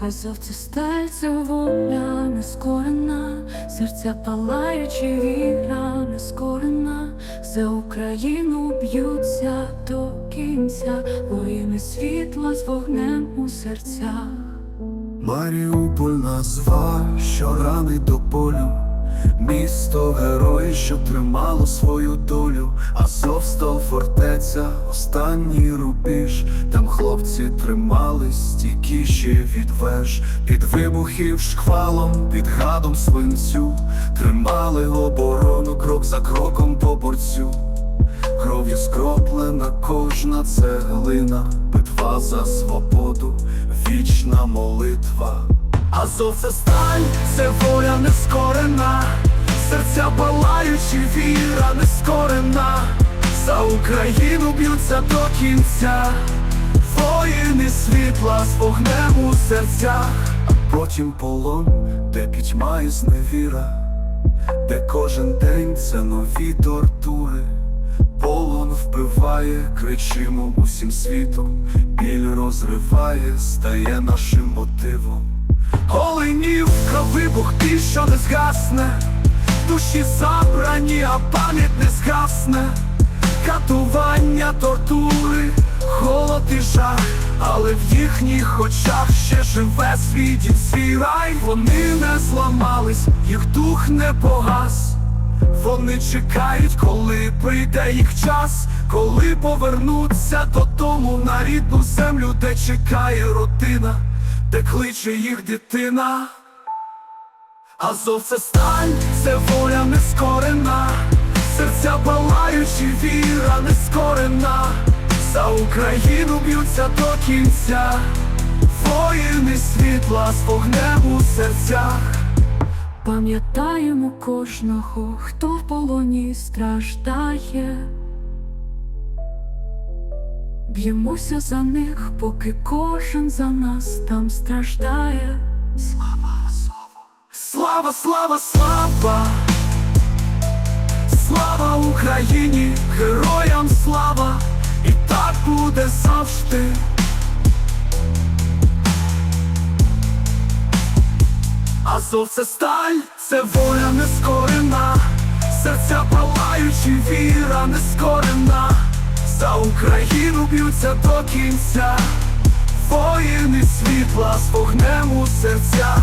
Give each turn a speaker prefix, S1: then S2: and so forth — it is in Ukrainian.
S1: Азов це сталь, воля нескорена, серця палаючі віра нескорена, за Україну б'ються до кінця, воїни світла з вогнем у серцях.
S2: Маріуполь назва, що ранить до полю, місто герої, що тримало свою долю, Азовстал фортеця, останній рубіж, там хлопці тримались стійкіші від веж, під вибухів шквалом, під гадом свинцю, тримали оборону крок за кроком по борцю. Кров'ю скроплена кожна цеглина, битва за свободу, вічна молитва. Азов це сталь, це воля нескорена, серця палаючі, віра нескорена, за Україну б'ються до кінця, воїни світла з вогнем у серцях, а потім полон, де пітьма і зневіра, де кожен день це нові тортури. Полон вбиває, кричимо усім світом, біль розриває, стає нашим мотивом. Оленівка, вибух біль, що не згасне, душі забрані, а пам'ять не згасне, катування, тортури, холод і жах, але в їхніх очах ще живе свій дід, свій рай, вони не зламались, їх дух не погас. Вони чекають, коли прийде їх час, коли повернуться додому на рідну землю, де чекає родина, де кличе їх дитина. Азов це сталь, це воля нескорена, серця палаючі, віра нескорена, за Україну б'ються до кінця, воїни світла з вогнем у серцях.
S1: Пам'ятаємо кожного, хто в полоні страждає. Б'ємося за них, поки кожен за нас там страждає. Слава Азову!
S2: Слава, слава, слава! Слава Україні, героям слава! І так буде завжди. Азов це сталь, це воля нескорена, серця палаючі, віра нескорена, б'ються до кінця, воїни світла з вогнем у серцях.